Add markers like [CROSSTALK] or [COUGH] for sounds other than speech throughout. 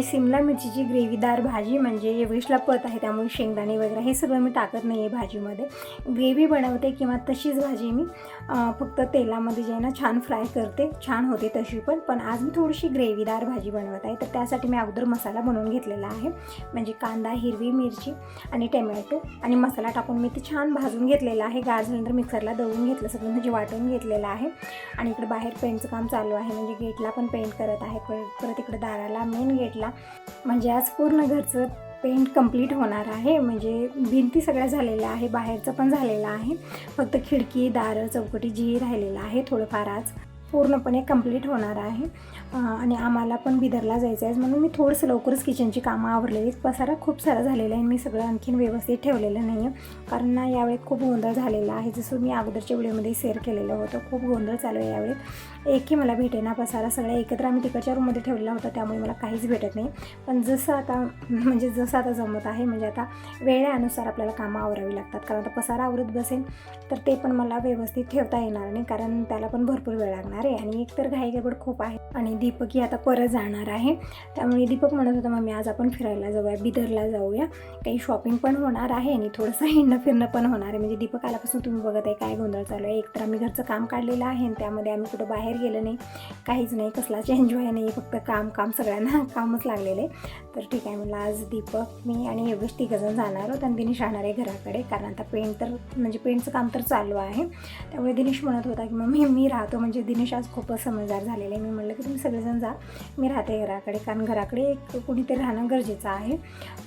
बनत सिमला मिरचीची ग्रेव्हीदार भाजी म्हणजे एवढीशला पत आहे त्यामुळे शेंगदाणे वगैरे हे सगळं मी टाकत नाही आहे भाजीमध्ये. ग्रेव्ही बनवते किंवा तशीच भाजी मी फक्त तेलामध्ये जे आहे ना छान फ्राय करते छान होते तशी पण. पण आज मी थोडीशी ग्रेव्हीदार भाजी बनवत आहे तर त्यासाठी मी अगोदर मसाला बनवून घेतलेला आहे. म्हणजे कांदा हिरवी मिरची आणि टमॅटो आणि मसाला टाकून मी ते छान भाजून घेतलेला आहे. गार झाल्यानंतर मिक्सरला दळून घेतलं सगळं म्हणजे वाटून घेतलेलं आहे. आणि इकडे बाहेर पेंटचं काम चालू आहे म्हणजे गेटला पण पेंट करत आहे. परत इकडे दाराला मेन गेटला म्हणजे आज पूर्ण घरचं पेंट कंप्लीट होणार आहे. म्हणजे भिंती सगळ्या झालेल्या आहे बाहेरचं पण झालेलं आहे. फक्त खिडकी दारं चौकटी जी राहिलेलं आहे थोडंफार आज. पूर्णपणे कंप्लीट होणार आहे. आणि आम्हाला पण बिदरला जायचं आहे. म्हणून मी थोडंसं लवकरच किचनची कामं आवरलेली पसारा खूप सारा झालेला आहे मी सगळं आणखीन व्यवस्थित ठेवलेलं नाही आहे कारण ना यावेळेत खूप गोंधळ झालेला आहे. जसं मी अगोदरच्या व्हिडिओमध्ये शेअर केलेलं होतं. खूप गोंधळ चालू आहे यावेळेत. एकही मला भेटेना पसारा. सगळ्या एकत्र आम्ही तिकडच्या रूममध्ये ठेवलेला होता. त्यामुळे मला काहीच भेटत नाही. पण जसं आता म्हणजे जसं आता जमत आहे म्हणजे आता वेळेनुसार आपल्याला कामं आवरावी लागतात. कारण आता पसारा आवरत बसेल तर ते पण मला व्यवस्थित ठेवता येणार नाही. कारण त्याला पण भरपूर वेळ लागणार आहे आणि एकतर घाई गडबड खूप आहे आणि दीपक ही आता परत जाणार आहे. त्यामुळे दीपक म्हणत होता मम्मी आज आपण फिरायला जाऊया बिदरला जाऊया. काही शॉपिंग पण होणार आहे आणि थोडंसं हिंडणं फिरणं पण होणार आहे. म्हणजे दीपक आल्यापासून तुम्ही बघत आहे काय गोंधळ चालू आहे. एकतर आम्ही घरचं काम काढलेलं आहे आणि त्यामध्ये आम्ही कुठं बाहेर गेलो नाही. काहीच नाही कसलाच एन्जॉय नाही फक्त काम काम सगळ्यांना [LAUGHS] कामच लागलेलं आहे. तर ठीक आहे म्हणलं आज दीपक मी आणि योगेश तिघजण जाणार आहोत आणि दिनेश राहणार आहे घराकडे. कारण आता पेंट तर म्हणजे पेंटचं काम तर चालू आहे. त्यामुळे दिनेश म्हणत होता की मम्मी मी राहतो. म्हणजे दिनेश आज खूपच समजदार झालेले आहे. मी म्हणलं की तुम्ही सगळेजण जा. मी राहते घराकडे कारण घराकडे एक कुणीतरी राहणं गरजेचं आहे.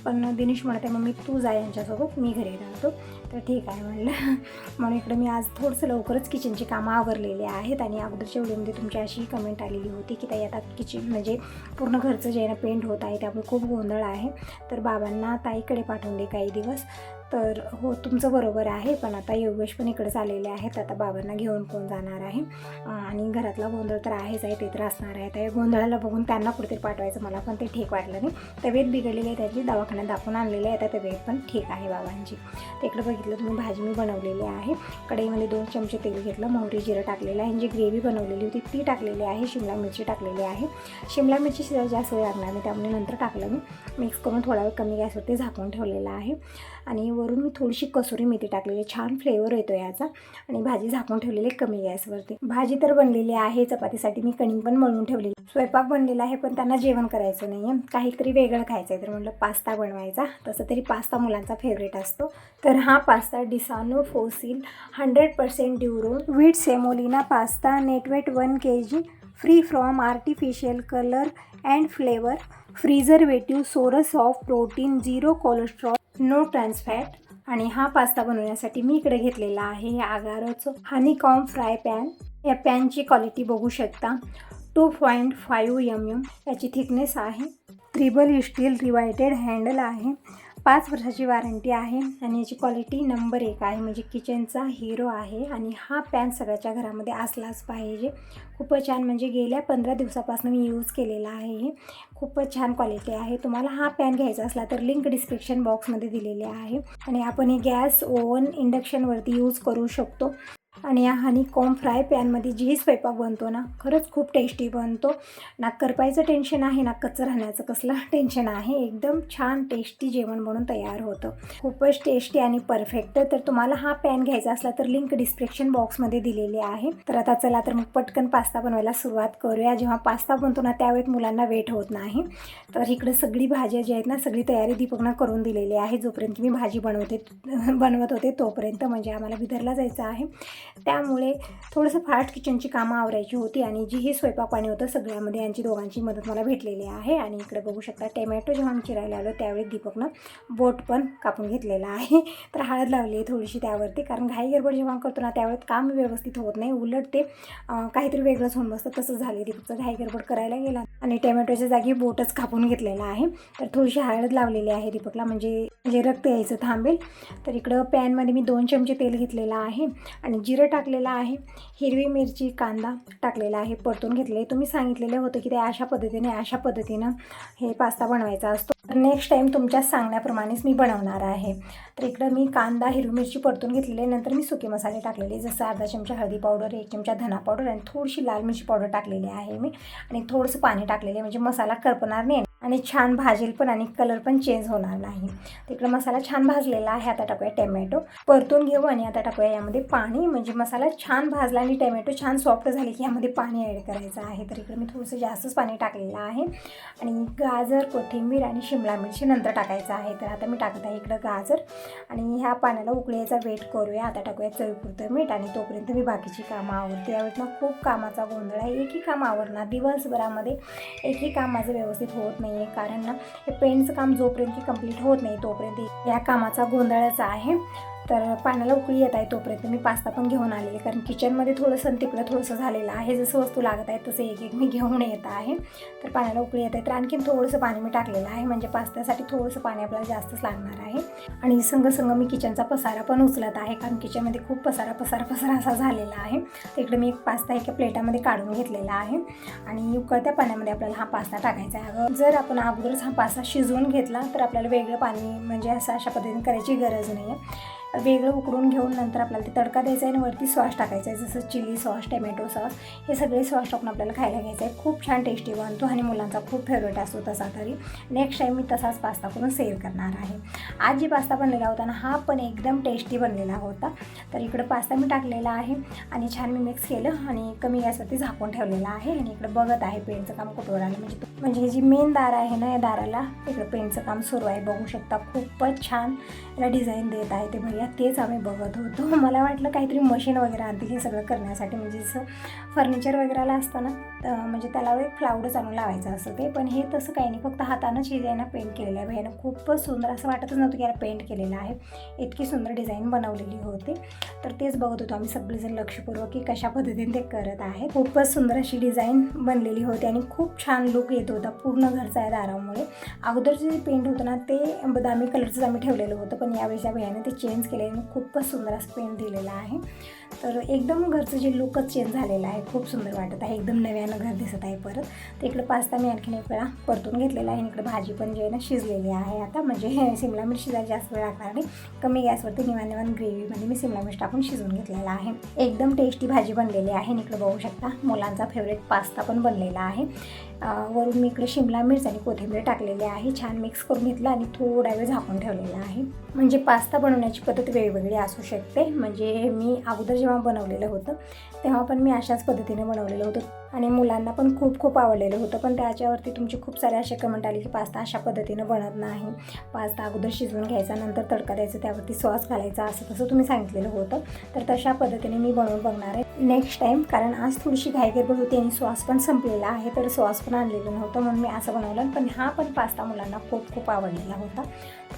पण दिनेश म्हणते मग मम्मी तू जा यांच्यासोबत मी घरी राहतो. तर ठीक आहे म्हणलं. [LAUGHS] म्हणून इकडे मी आज थोडंसं लवकरच किचनची कामं आवरलेली आहेत आणि अगोदरच्या व्हिडिओमध्ये तुमची अशी कमेंट आलेली होती की ताई आता किचन म्हणजे पूर्ण घरचं जे आहे ना पेंट होत आहे त्यामुळे खूप गोंधळ आहे. तर बाबांना ताईकडे पाठवून दे काही दिवस. तर हो तुमचं बरोबर आहे पण आता योगेश पण इकडेच आलेले आहेत. आता बाबांना घेऊन कोण जाणार आहे. आणि घरातला गोंधळ तर आहेच आहे ते तर असणार आहे त्या गोंधळाला बघून त्यांना कुठेतरी पाठवायचं मला पण ते ठीक वाटलं नाही. तब्येत बिघडलेली आहे त्याची दवाखान्यात दाखवून आणलेली आहे आता तब्येत पण ठीक आहे बाबांची. तिकडे बघितलं तुम्ही भाजी मी बनवलेली आहे. कढईमध्ये दोन चमचे तेल घेतलं मोहरी जिरं टाकलेलं आहे. आणि जी ग्रेव्ही बनवलेली होती ती टाकलेली आहे. शिमला मिरची टाकलेली आहे. शिमला मिरची शिजायला जास्त वेळ लागणार नाही त्यामुळे नंतर टाकलं मी. मिक्स करून थोडा वेळ कमी गॅसवरती झाकून ठेवलेलं आहे. आणि वरून मी थोडीशी कसुरी मेथी टाकलेली आहे. छान फ्लेवर येतो याचा. आणि भाजी झाकून ठेवलेली आहे कमी गॅसवरती. भाजी तर बनलेली आहे चपातीसाठी मी कणिंग पण मळून ठेवलेली स्वयंपाक बनलेला आहे पण त्यांना जेवण करायचं नाही आहे काहीतरी वेगळं खायचं आहे तर म्हटलं पास्ता बनवायचा. तसं तरी पास्ता मुलांचा फेवरेट असतो. तर हा pasta Disano fusilli hundred percent durum wheat semolina pasta net weight one K G free from artificial colour and flavour preservatives source of protein zero cholesterol no trans fat आणि हा pasta बनवण्यासाठी मी इकडे घेतलेला आहे हे आगारोचं हनीकॉम फ्राय पॅन या पॅनची quality बघू शकता. Two point five M M याची थिकनेस आहे. ट्रिबल स्टील रिवायटेड हँडल आहे. पाच वर्षाची वॉरंटी आहे आणि याची क्वालिटी नंबर एक आहे. म्हणजे किचनचा हिरो आहे आणि हा पॅन सगळ्याच्या घरामध्ये असलाच पाहिजे. खूपच छान म्हणजे गेल्या पंधरा दिवसापासून मी यूज केलेला आहे. हे खूपच छान क्वालिटी आहे. तुम्हाला हा पॅन घ्यायचा असला तर लिंक डिस्क्रिप्शन बॉक्समध्ये दिलेली आहे. आणि आपण हे गॅस ओव्हन इंडक्शनवरती यूज करू शकतो. आणि या हनी कॉम फ्राय पॅनमध्ये जी स्वयंपाक बनतो ना खरंच खूप टेस्टी बनतो. ना करपायचं टेन्शन आहे ना कच्चं राहण्याचं कसलं टेन्शन आहे एकदम छान टेस्टी जेवण म्हणून तयार होतं. खूपच टेस्टी आणि परफेक्ट तर तुम्हाला हा पॅन घ्यायचा असला तर लिंक डिस्क्रिप्शन बॉक्समध्ये दिलेली आहे. तर आता चला तर मग पटकन पास्ता बनवायला सुरुवात करूया. जेव्हा पास्ता बनतो ना त्यावेळेत मुलांना वेट होत नाही. तर इकडे सगळी भाज्या जी आहेत ना सगळी तयारी दीपकनं करून दिलेली आहे. जोपर्यंत मी भाजी बनवते बनवत होते तोपर्यंत म्हणजे आम्हाला बिदरला जायचं आहे. त्यामुळे थोडंसं फास्ट किचनची कामं आवरायची होती आणि जी हे स्वयंपाक पाणी होतं सगळ्यामध्ये यांची दोघांची मदत मला भेटलेली आहे. आणि इकडे बघू शकता टॅमॅटो जेव्हा मी चिरायला आलो त्यावेळी दीपकनं बोट पण कापून घेतलेला आहे. [LAUGHS] तर हळद लावली आहे थोडीशी त्यावरती कारण घाई गडबड जेव्हा करतो ना त्यावेळेत काम व्यवस्थित होत नाही. उलट ते काहीतरी वेगळंच होऊन बसतं. तसं झालं दीपकचं घाई गडबड करायला गेला. आणि टॅमॅटोच्या जागी बोटच कापून घेतलेला आहे. तर थोडीशी हळद लावलेली आहे दीपकला म्हणजे म्हणजे रक्त यायचं थांबेल. तर इकडं पॅनमध्ये मी दोन चमचे तेल घेतलेलं आहे. आणि जिरं टाकलेलं आहे. हिरवी मिरची कांदा टाकलेला आहे परतून घेतले तुम्ही सांगितलेलं होतं की ते अशा पद्धतीने अशा पद्धतीनं हे पास्ता बनवायचा असतो. तर नेक्स्ट टाईम तुमच्या सांगण्याप्रमाणेच मी बनवणार आहे. तर इकडं मी कांदा हिरवी मिरची परतून घेतलेली. नंतर मी सुके मसाले टाकलेले. जसं अर्धा चमचा हळदी पावडर एक चमचा धना पावडर आणि थोडीशी लाल मिरची पावडर टाकलेली आहे मी. आणि थोडंसं पाणी टाकलेले म्हणजे मसाला करपणार नाही. आणि छान भाजेल पण आणि कलर पण चेंज होणार नाही. तिकडं मसाला छान भाजलेला आहे. आता टाकूया टोमॅटो परतून घेऊ आणि आता टाकूया यामध्ये पाणी. म्हणजे मसाला छान भाजला आणि टोमॅटो छान सॉफ्ट झाले की यामध्ये पाणी ॲड करायचं आहे. तर इकडे मी थोडंसं जास्तच पाणी टाकलेलं आहे. आणि गाजर कोथिंबीर आणि शिमला मिरची नंतर टाकायचं आहे. तर आता मी टाकत आहे इकडं गाजर. आणि ह्या पाण्याला उकळीचा वेट करूया. आता टाकूया चवीपुरतं मीठ आणि तोपर्यंत मी बाकीची कामं आवडते यावेळी खूप कामाचा गोंधळ आहे. एकही काम आवडणार दिवसभरामध्ये एकही काम माझं व्यवस्थित होत नाही. आहे कारण ना हे पेंटचं काम जोपर्यंत कंप्लीट होत नाही तोपर्यंत या कामाचा गोंधळच आहे. तर पाण्याला उकळी येत आहे तोपर्यंत मी पास्ता पण घेऊन आलेले. कारण किचनमध्ये थोडंसं तिकडं थोडंसं झालेलं आहे. जसं वस्तू लागत आहे तसं एक एक मी घेऊन येत आहे. तर पाण्याला उकळी येत आहे. तर आणखीन थोडंसं पाणी मी टाकलेलं आहे. म्हणजे पास्त्यासाठी थोडंसं पाणी आपल्याला जास्तच लागणार आहे. आणि संग संग मी किचनचा पसारा पण उचलत आहे. कारण किचनमध्ये खूप पसारा पसारा पसारा असा झालेला आहे. तिकडे मी एक पास्ता एका प्लेटामध्ये काढून घेतलेला आहे. आणि उकळत्या पाण्यामध्ये आपल्याला हा पास्ता टाकायचा आहे. अगं जर आपण अगोदरच हा पास्ता शिजवून घेतला तर आपल्याला वेगळं पाणी म्हणजे असं अशा पद्धतीने करायची गरज नाही आहे वेगळं उकडून घेऊन नंतर आपल्याला ते तडका द्यायचा आहे आणि वरती सॉस टाकायचा आहे जसं चिली सॉस टमॅटो सॉस हे सगळे सॉस टाकून आपल्याला खायला घ्यायचं आहे. खूप छान टेस्टी बनतो आणि मुलांचा खूप फेवरेट असतो तसा तरी. नेक्स्ट टाईम मी तसाच पास्ता करून सेव्ह करणार आहे. आज जी पास्ता बनलेला होता ना हा पण एकदम टेस्टी बनलेला होता. तर इकडं पास्ता मी टाकलेला आहे आणि छान मी मिक्स केलं आणि कमी गॅसवरती झाकून ठेवलेलं आहे आणि इकडं बघत आहे पेंटचं काम कुठवर आलं. म्हणजे म्हणजे हे जी मेन दार आहे ना या दाराला इकडं पेंटचं काम सुरू आहे. बघू शकता खूपच छान याला डिझाईन देत आहे ते भैया. तेच आम्ही बघत होतो. [LAUGHS] मला वाटलं काहीतरी मशीन वगैरे आधी हे सगळं करण्यासाठी म्हणजे जसं फर्निचर वगैरेला असतं ना म्हणजे त्याला एक फ्लावरच आणून लावायचं असतं ते. पण हे तसं काही नाही. फक्त हातानंच हे जे पेंट केलेलं आहे. भैयानं खूपच सुंदर असं वाटतच नव्हतं की याला पेंट केलेलं आहे. इतकी सुंदर डिझाईन बनवलेली होती. तर तेच बघत होतो आम्ही सगळेजण लक्षपूर्वक की कशा पद्धतीने ते करत आहे. खूपच सुंदर अशी डिझाईन बनलेली होती आणि खूप छान लुक येत होता पूर्ण घरचा आहे दारामुळे. अगोदर जे पेंट होतं ना ते बदामी कलरचंच आम्ही ठेवलेलं होतं. पण यावेळेस या भैयाने ते चेंज केले मी खूपच सुंदर असं पेंट आहे. तर एकदम घरचं जे लुकच चेंज झालेलं आहे खूप सुंदर वाटत आहे. एकदम नव्यानं घर दिसत आहे परत. तर इकडं पास्ता मी आणखीन एक वेळा परतून घेतलेला आहे. आणि इकडं भाजी पण जे आहे ना शिजलेली आहे आता. म्हणजे [LAUGHS] शिमला मिरची शिजायला जास्त वेळ लागणार नाही. कमी गॅसवरती निवान निवान ग्रेव्हीमध्ये मी शिमला मिरच टाकून शिजवून घेतलेला आहे. एकदम टेस्टी भाजी बनलेली आहे. आणि बघू शकता मुलांचा फेवरेट पास्ता पण बनलेला आहे. वरून मी इकडे शिमला मिरच आणि कोथिंबीर टाकलेली आहे. छान मिक्स करून घेतलं आणि थोडा वेळ झाकून ठेवलेला आहे. म्हणजे पास्ता बनवण्याची पद्धत वेगवेगळी असू शकते. म्हणजे मी अगोदर जेव्हा बनवलेलं होतं तेव्हा पण मी अशाच पद्धतीने बनवलेलं होतं. आणि मुलांना पण खूप खूप आवडलेलं होतं. पण त्याच्यावरती तुमची खूप सारे असे कमेंट आले की पास्ता अशा पद्धतीनं बनत नाही. पास्ता अगोदर शिजवून घ्यायचा नंतर तडका द्यायचा त्यावरती सॉस घालायचा असं तसं तुम्ही सांगितलेलं होतं. तर तशा पद्धतीने मी बनवून बघणार आहे नेक्स्ट टाईम कारण आज थोडीशी घाई गडबड होती आणि सॉस पण संपलेला आहे तर सॉस पण आणलेलं नव्हतं. म्हणून मी असं बनवलं. पण हा पण पास्ता मुलांना खूप खूप आवडलेला होता.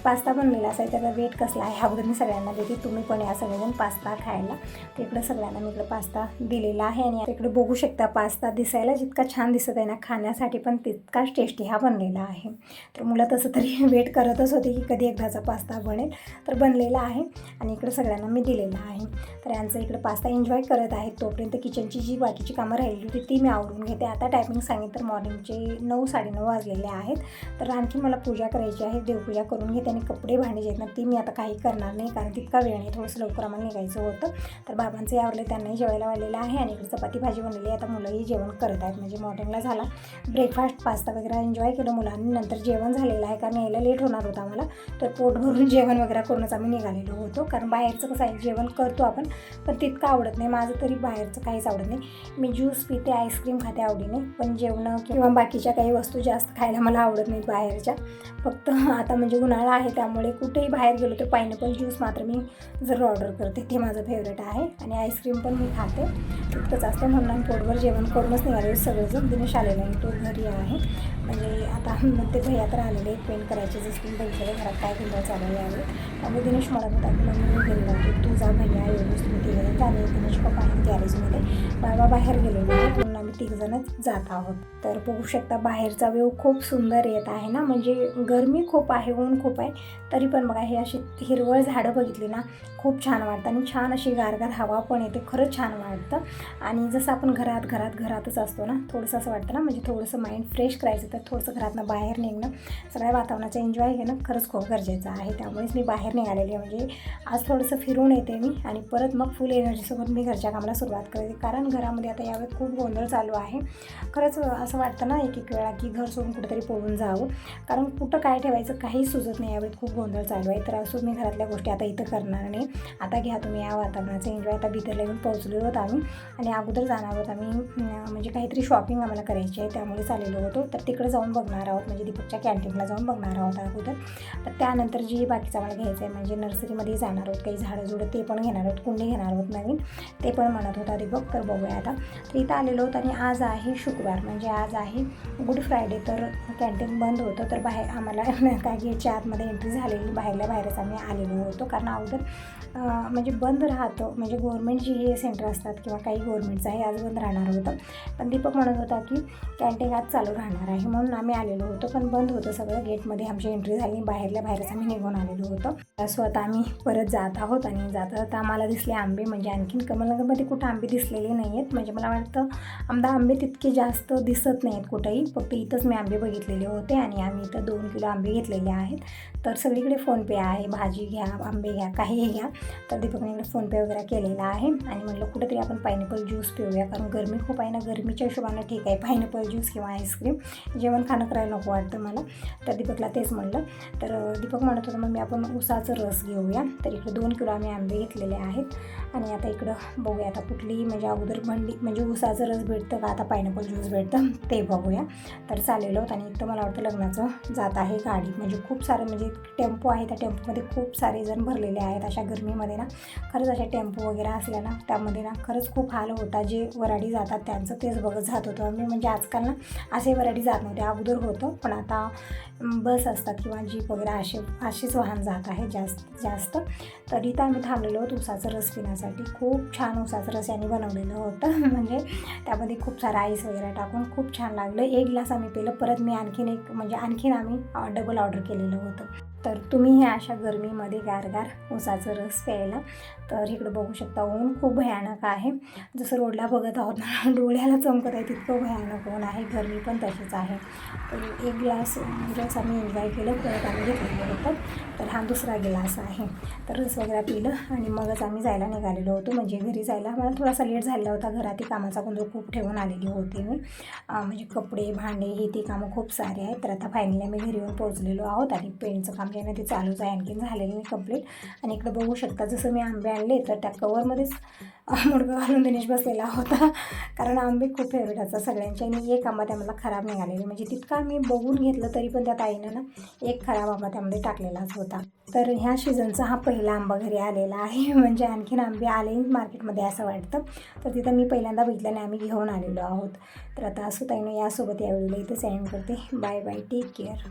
पास्ता बनलेला असाय त्याचा वेट कसला आहे अगोदर मी सगळ्यांना देते. तुम्ही पण या सगळेजण पास्ता खायला. तिकडं सगळ्यांना मी इकडं पास्ता दिलेला आहे आणि इकडे बघू शकता पास्ता दिसायला जितका छान दिसत आहे ना खाण्यासाठी पण तितकाच टेस्टी हा बनलेला आहे. तर मुलं तसं तरी [LAUGHS] वेट करतच होते की कधी एकदाचा पास्ता बनेल तर बनलेला आहे आणि इकडं सगळ्यांना मी दिलेला आहे. तर यांचं इकडं पास्ता एन्जॉय करत आहेत तोपर्यंत किचनची जी बाकीची कामं राहिली होती ती मी आवरून घेते. आता टायमिंग सांगितलं तर मॉर्निंगचे नऊ साडेनऊ वाजलेले आहेत. तर आणखी मला पूजा करायची आहे. देवपूजा करून घेते आणि कपडे भांडे जे आहेत ना ती मी आता काही करणार नाही कारण तितका वेळ नाही थोडंसं लवकर आम्हाला निघायचं होतं. तर बाबांचं यावरले त्यांनाही जेवायला वाढलेलं आहे आणि इकडे चपाती भाजी बनलेली आहे. आता मुलंही जे जेवण करत आहेत. म्हणजे मॉर्निंगला झाला. ब्रेकफास्ट पास्ता वगैरे एन्जॉय केलं मुलांनी. नंतर जेवण झालेलं आहे कारण यायला लेट होणार होता आम्हाला. तर पोट भरून [LAUGHS] जेवण वगैरे करूनच आम्ही निघालेलो होतो. कारण बाहेरचं कसं आहे जेवण करतो आपण पण तितकं आवडत नाही. माझं तरी बाहेरचं काहीच आवडत नाही. मी ज्यूस पिते आईस्क्रीम खाते आवडीने. पण जेवणं किंवा बाकीच्या काही वस्तू जास्त खायला मला आवडत नाहीत बाहेरच्या. फक्त आता म्हणजे उन्हाळा आहे त्यामुळे कुठेही बाहेर गेलो तर पायनॅपल ज्यूस मात्र मी जर ऑर्डर करते ते माझं फेवरेट आहे. आणि आईस्क्रीम पण मी खाते. तितकंच असतं म्हणून पोटभर जेवण करूनच निघाले सगळेजण दिनेश आले आहे. तो घरी आहे. म्हणजे आता ते भैया तर आलेले पेंट करायचे जसं तुम्ही घरात काय किंवा चालू आहे त्यामुळे दिनेश म्हणत होता की मग मी गेलो होतो तू जा भैया एवढंच तुम्ही तिघजण आणि दिनेश पप्पा आहेत गॅरेजमध्ये. बाबा बाहेर गेलेले आहेत. तिघजणच जात आहोत. तर बघू शकता बाहेरचा व्यू खूप सुंदर येत आहे ना? म्हणजे गरमी खूप आहे ऊन खूप आहे तरी पण बघा हे अशी हिरवळ झाडं बघितली ना खूप छान वाटतं आणि छान अशी गारगार हवा पण येते खरंच छान वाटतं. आणि जसं आपण घरात घरात घरातच असतो ना थोडंसं असं वाटतं ना म्हणजे थोडंसं माइंड फ्रेश करायचं तर थोडंसं घरातनं बाहेर निघणं सगळ्या वातावरणाचा एन्जॉय घेणं खरंच खूप गरजेचं आहे. त्यामुळेच मी बाहेर निघालेली आहे. म्हणजे आज थोडंसं फिरून येते मी आणि परत मग फुल एनर्जीसोबत मी घरच्या कामाला सुरुवात करते. कारण घरामध्ये आता यावेळी खूप गोंधळ चालू चालू आहे. खरंच असं वाटतं ना एक एक वेळा की घर सोडून कुठेतरी पळून जावं. कारण कुठं काय ठेवायचं काही सुचत नाही. यावेळी खूप गोंधळ चालू आहे. तर असो मी घरातल्या गोष्टी आता इथं करणार नाही. आता घ्या तुम्ही या वातावरणाचा एन्जॉय. आता बिदरला येऊन पोहोचलेलो आहोत आम्ही. आणि अगोदर जाणार आहोत आम्ही म्हणजे काहीतरी शॉपिंग आम्हाला करायची आहे. त्यामुळे चाललेलो होतो. तर तिकडे जाऊन बघणार आहोत. म्हणजे दीपकच्या कॅन्टीनला जाऊन बघणार आहोत अगोदर. तर त्यानंतर जी बाकीचं आम्हाला घ्यायचं आहे म्हणजे नर्सरीमध्ये जाणार आहोत. काही झाडं झुडं ते पण घेणार आहोत. कुंडी घेणार आहोत नवीन. ते पण म्हणत होता दीपक. तर बघूया आता. तर इथं आलेलो होतो आणि आज आहे शुक्रवार म्हणजे आज आहे गुड फ्रायडे तर कॅन्टीन बंद होतं तर बाहेर आम्हाला [LAUGHS] काय गेटच्या आतमध्ये एंट्री झालेली बाहेरल्या बाहेरच आम्ही आलेलो होतो. कारण अगोदर म्हणजे बंद राहतं म्हणजे गव्हर्मेंट जी हे सेंटर असतात किंवा काही गव्हर्मेंटचं आहे आज बंद राहणार होतं. पण दीपक म्हणत होता की कॅन्टीन आज चालू राहणार आहे म्हणून आम्ही आलेलो होतो. पण बंद होतं सगळं गेटमध्ये आमची एंट्री झाली बाहेरल्या बाहेरच आम्ही निघून आलेलो होतो. स्वतः आम्ही परत जात आहोत आणि जाता जाता आम्हाला दिसले आंबे म्हणजे आणखीन कमलनगरमध्ये कुठं आंबे दिसलेले नाही आहेत म्हणजे मला वाटतं मला आंबे तितके जास्त दिसत नाहीत कुठेही. फक्त इथंच मी आंबे बघितलेले होते आणि आम्ही इथं दोन किलो आंबे घेतलेले आहेत. तर सगळीकडे फोनपे आहे. भाजी घ्या आंबे घ्या काहीही घ्या. तर दीपकने फोनपे वगैरे केलेला आहे. आणि म्हणलं कुठेतरी आपण पायनॅपल ज्यूस पिऊया. कारण गरमी खूप आहे ना. गरमीच्या हिशोबानं ठीक आहे. पायनॅपल ज्यूस किंवा आईस्क्रीम जेवण खाणं करायला नको वाटतं मला. तर दीपकला तेच म्हणलं. तर दीपक म्हणत होतं मग मी आपण उसाचं रस घेऊया. तर इकडे दोन किलो आम्ही आंबे घेतलेले आहेत. आणि आता इकडं बघूया आता कुठली म्हणजे अगोदर भांडी म्हणजे उसाचं रस भेटतं का आता पायनॅपल ज्यूस भेटतं ते बघूया. तर चालेल होतं आणि इथं मला वाटतं लग्नाचं जात आहे गाडी. म्हणजे खूप सारं म्हणजे टेम्पो आहे त्या टेम्पोमध्ये खूप सारे जण भरलेले आहेत अशा गरमीमध्ये ना. खरंच अशा टेम्पो वगैरे असल्या ना त्यामध्ये ना खरंच खूप हाल होता. जे वराडी जातात त्यांचं तेच बघत जात होतं आम्ही. म्हणजे आजकाल ना असे वराडी जात नव्हते. अगोदर होतं पण आता बस असतात किंवा जीप वगैरे असे असेच वाहन जात आहे जास्त जास्त. तरी तर आम्ही थांबलेलो होतो उसाचं रस पिण्यासाठी. खूप छान उसाचं रस यांनी बनवलेलं होतं. [LAUGHS] म्हणजे त्यामध्ये खूप सारा आईस वगैरे टाकून खूप छान लागलं. एक ग्लास आम्ही पिलं. परत मी आणखीन एक म्हणजे आणखीन आम्ही डबल ऑर्डर केलेलं होतं. तर तुम्ही हे अशा गरमीमध्ये गारगार उसाचं रस प्यायला तर इकडं बघू शकता ऊन खूप भयानक आहे. जसं रोडला बघत आहोत ना [LAUGHS] डोळ्याला चमकत आहे तितकं भयानक ऊन आहे गरमी पण तशीच आहे. तर एक ग्लास रस आम्ही एन्जॉय केलं परत आम्ही घेतलेलं होतं. तर हा दुसरा ग्लास आहे. तर रस वगैरे पिलं आणि मगच आम्ही जायला निघालेलो होतो. म्हणजे घरी जायला मला थोडासा लेट झालेला होता. घरातील कामाचा गोंधळ खूप ठेवून आलेली होती मी. म्हणजे कपडे भांडे हे ती कामं खूप सारे आहेत. तर आता फायनली आम्ही घरी येऊन पोहोचलेलो आहोत आणि पेंटचं काम आहे ना ते चालूच आहे आणखीन झालेलं नाही कंप्लीट आणि इकडे बघू शकता जसं मी आंबे आणले तर त्या कवरमध्येच मुडगा घालून दिनेश बसलेला होता. कारण आंबे खूप फेवरेट असतात सगळ्यांचे. आणि एक आंबा त्यामध्ये खराब निघालेले म्हणजे तितका मी बघून घेतलं तरी पण त्या ताईनं ना एक खराब आंबा त्यामध्ये टाकलेलाच होता. तर ह्या सीझनचा हा पहिला आंबा घरी आलेला आहे. [LAUGHS] म्हणजे आणखीन आंबे आले मार्केटमध्ये असं वाटतं. तर तिथं मी पहिल्यांदा बघितल्याने आम्ही घेऊन आलेलो आहोत. तर आता असं ताईनं यासोबत यावेळेला व्हिडिओला इथं सेंड करते. Bye bye take care